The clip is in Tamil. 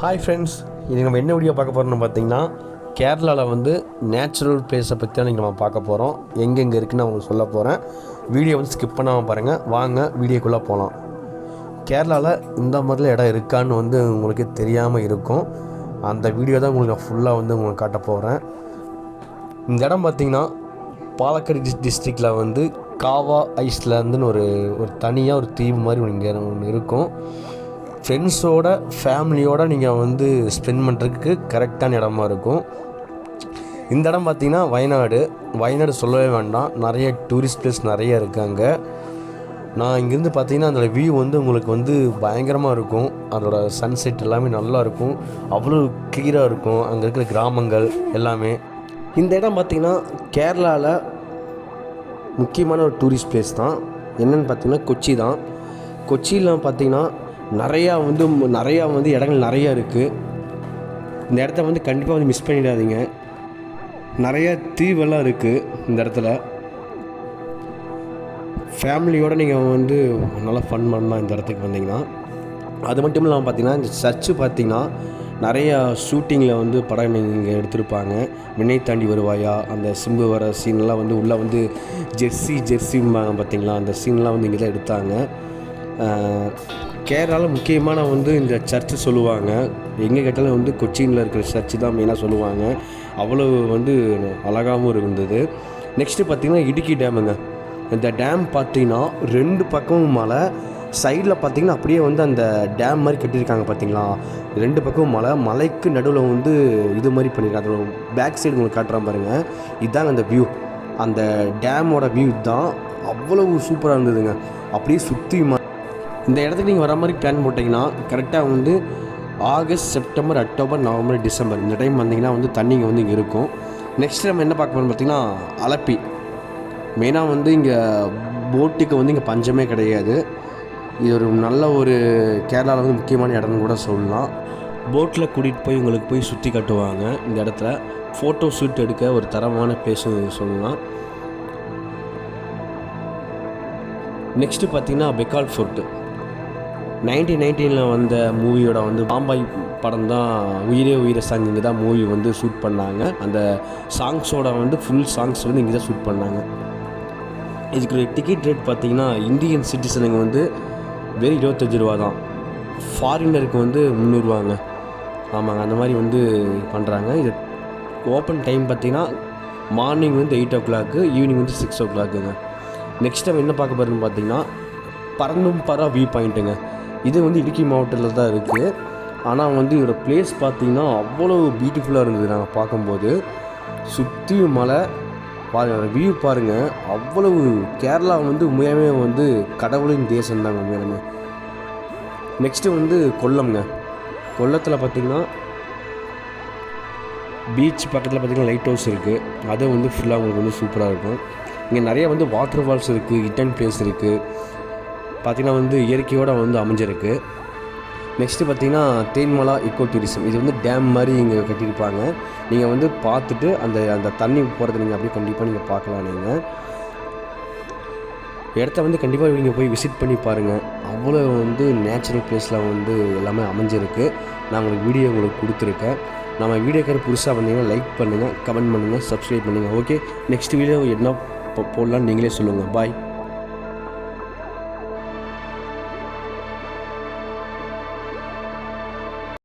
ஹாய் ஃப்ரெண்ட்ஸ் இது நம்ம என்ன வீடியோ பார்க்க போகிறோம்னு பார்த்தீங்கன்னா கேரளாவில் வந்து நேச்சுரல் பிளேஸை பற்றி தான் இன்றைக்கி நம்ம பார்க்க போகிறோம் எங்கெங்கே இருக்குதுன்னு நான் உங்களுக்கு சொல்ல போகிறேன் வீடியோ வந்து ஸ்கிப் பண்ணாமல் பாருங்கள் வாங்க வீடியோக்குள்ளே போகலாம் கேரளாவில் இந்த மாதிரிலாம் இடம் இருக்கான்னு வந்து உங்களுக்கு தெரியாமல் இருக்கும். அந்த வீடியோ தான் உங்களுக்கு நான் ஃபுல்லாக வந்து உங்களுக்கு காட்ட போகிறேன் இந்த இடம் பார்த்தீங்கன்னா பாலக்காடு டிஸ் டிஸ்ட்ரிக்டில் வந்து காவா ஐஸ்லேருந்துன்னு ஒரு ஒரு தனியாக ஒரு தீவு மாதிரி இங்கே ஒன்று இருக்கும். ஃப்ரெண்ட்ஸோட ஃபேமிலியோட நீங்கள் வந்து ஸ்பெண்ட் பண்ணுறதுக்கு கரெக்டான இடமா இருக்கும். இந்த இடம் பார்த்திங்கன்னா வயநாடு. வயநாடு சொல்லவே வேண்டாம். நிறைய டூரிஸ்ட் பிளேஸ் நிறைய இருக்காங்க நான் இங்கேருந்து பார்த்தீங்கன்னா அதோடய வியூ வந்து உங்களுக்கு வந்து பயங்கரமாக இருக்கும். அதோட சன்செட் எல்லாமே நல்லா இருக்கும். அவ்வளோ கிளியராக இருக்கும். அங்கே இருக்கிற கிராமங்கள் எல்லாமே. இந்த இடம் பார்த்திங்கன்னா கேரளாவில் முக்கியமான ஒரு டூரிஸ்ட் பிளேஸ் தான். என்னென்னு பார்த்தீங்கன்னா கொச்சி தான். கொச்சியில் பார்த்தீங்கன்னா நிறையா வந்து நிறையா வந்து இடங்கள் நிறையா இருக்குது இந்த இடத்த வந்து கண்டிப்பாக வந்து மிஸ் பண்ணிடாதீங்க. நிறையா தீவெல்லாம் இருக்குது இந்த இடத்துல. ஃபேமிலியோடு நீங்கள் வந்து நல்லா ஃபன் பண்ணலாம் இந்த இடத்துக்கு வந்தீங்கன்னா அது மட்டும் இல்லாமல் பார்த்தீங்கன்னா இந்த சர்ச்சு பார்த்திங்கன்னா நிறையா ஷூட்டிங்கில் வந்து படம் இங்கே எடுத்திருப்பாங்க. வினை தாண்டி வருவாயா? அந்த சிம்பு வர சீன்லாம் வந்து உள்ளே வந்து ஜெர்சி ஜெர்சிம்பாங்க பார்த்தீங்களா அந்த சீன்லாம் வந்து இங்கே தான் எடுத்தாங்க. கேரளாவில் முக்கியமான வந்து இந்த சர்ச்சு சொல்லுவாங்க. எங்கே கேட்டாலும் வந்து கொச்சினில் இருக்கிற சர்ச்சு தான் மெயினாக சொல்லுவாங்க. அவ்வளோ வந்து அழகாகவும் இருந்தது. நெக்ஸ்ட்டு பார்த்தீங்கன்னா இடுக்கி டேமுங்க. இந்த டேம் பார்த்தீங்கன்னா ரெண்டு பக்கமும் மலை. சைடில் பார்த்தீங்கன்னா அப்படியே வந்து அந்த டேம் மாதிரி கட்டியிருக்காங்க பார்த்தீங்களா ரெண்டு பக்கமும் மலை. மலைக்கு நடுவில் வந்து இது மாதிரி பண்ணியிருக்காங்க. அதோட பேக் சைடு உங்களுக்கு காட்டுறான் பாருங்கள் இதுதாங்க அந்த வியூ அந்த டேமோட வியூ தான். அவ்வளவு சூப்பராக இருந்ததுங்க. அப்படியே சுற்றி இந்த இடத்துக்கு நீங்கள் வர மாதிரி பிளான் போட்டிங்கன்னா கரெக்டாக வந்து August September October November December இந்த டைம் வந்தீங்கன்னா வந்து தண்ணிங்க வந்து இங்கே இருக்கும். நெக்ஸ்ட் நம்ம என்ன பார்க்க போகிறோம் பார்த்திங்கன்னா அலப்பி. மெயினாக வந்து இங்கே போட்டுக்கு வந்து இங்கே பஞ்சமே கிடையாது. இது ஒரு நல்ல ஒரு கேரளாவில் வந்து முக்கியமான இடம்னு கூட சொல்லலாம். போட்டில் கூட்டிகிட்டு போய் உங்களுக்கு போய் சுற்றி காட்டுவாங்க இந்த இடத்துல. ஃபோட்டோ ஷூட் எடுக்க ஒரு தரமான பிளேஸும் சொல்லலாம். நெக்ஸ்ட்டு பார்த்தீங்கன்னா பெக்கால் ஃபோர்ட்டு நைன்டீன் நைன்டீனில் வந்த மூவியோட வந்து பாம்பாய் படம் தான் உயிரே உயிரை சாங் இங்கே தான் மூவி வந்து ஷூட் பண்ணாங்க. அந்த சாங்ஸோட வந்து ஃபுல் சாங்ஸ் வந்து இங்கே தான் ஷூட் பண்ணாங்க. இதுக்கு டிக்கெட் ரேட் பார்த்திங்கன்னா இந்தியன் சிட்டிசனுங்க வந்து வெறும் இருபத்தஞ்சி ரூபா தான். ஃபாரினருக்கு வந்து முந்நூறுவாங்க. ஆமாங்க அந்த மாதிரி வந்து பண்ணுறாங்க இது ஓப்பன் டைம் பார்த்திங்கன்னா மார்னிங் வந்து எயிட் ஓ கிளாக்கு ஈவினிங் வந்து சிக்ஸ் ஓ கிளாக்குங்க நெக்ஸ்ட் டைம் என்ன பார்க்க போகிறோம்னு பார்த்தீங்கன்னா பறந்தும் பரா வியூ பாயிண்ட்டுங்க இது வந்து இடுக்கி மாவட்டத்தில் தான் இருக்குது ஆனால் வந்து இதோட பிளேஸ் பார்த்தீங்கன்னா அவ்வளோ பியூட்டிஃபுல்லாக இருந்தது நாங்கள் பார்க்கும்போது. சுற்றி மலை பாருங்கள் வியூ பாருங்கள் அவ்வளவு கேரளா வந்து உண்மையாகவே வந்து கடவுளின் தேசம் தாங்க உண்மையாலுமே. நெக்ஸ்ட்டு வந்து கொல்லம்ங்க. கொல்லத்தில் பார்த்தீங்கன்னா பீச் பக்கத்தில் பார்த்தீங்கன்னா லைட் ஹவுஸ் இருக்குது அது வந்து ஃபுல்லாக உங்களுக்கு வந்து சூப்பராக இருக்கும். இங்கே நிறைய வந்து வாட்டர் ஃபால்ஸ் இருக்குது இட்டன் பிளேஸ் இருக்குது பார்த்திங்கன்னா வந்து இயற்கையோடு வந்து அமைஞ்சிருக்கு. நெக்ஸ்ட்டு பார்த்தீங்கன்னா தேன்மலா இக்கோ டூரிசம் இது வந்து டேம் மாதிரி இங்கே கட்டியிருப்பாங்க. நீங்கள் வந்து பார்த்துட்டு அந்த அந்த தண்ணி போகிறத நீங்கள் அப்படியே கண்டிப்பாக நீங்கள் பார்க்கலாம் நீங்கள் இடத்த வந்து கண்டிப்பாக நீங்கள் போய் விசிட் பண்ணி பாருங்கள் அவ்வளோ வந்து நேச்சுரல் பிளேஸில் வந்து எல்லாமே அமைஞ்சிருக்கு. நான் உங்களுக்கு வீடியோ உங்களுக்கு கொடுத்துருக்கேன். நம்ம வீடியோக்கார புதுசாக வந்தீங்கன்னா லைக் பண்ணுங்கள் கமெண்ட் பண்ணுங்கள் சப்ஸ்கிரைப் பண்ணுங்கள் ஓகே நெக்ஸ்ட் வீடியோ என்ன போடலான்னு போடலாம்னு நீங்களே சொல்லுங்கள் பாய்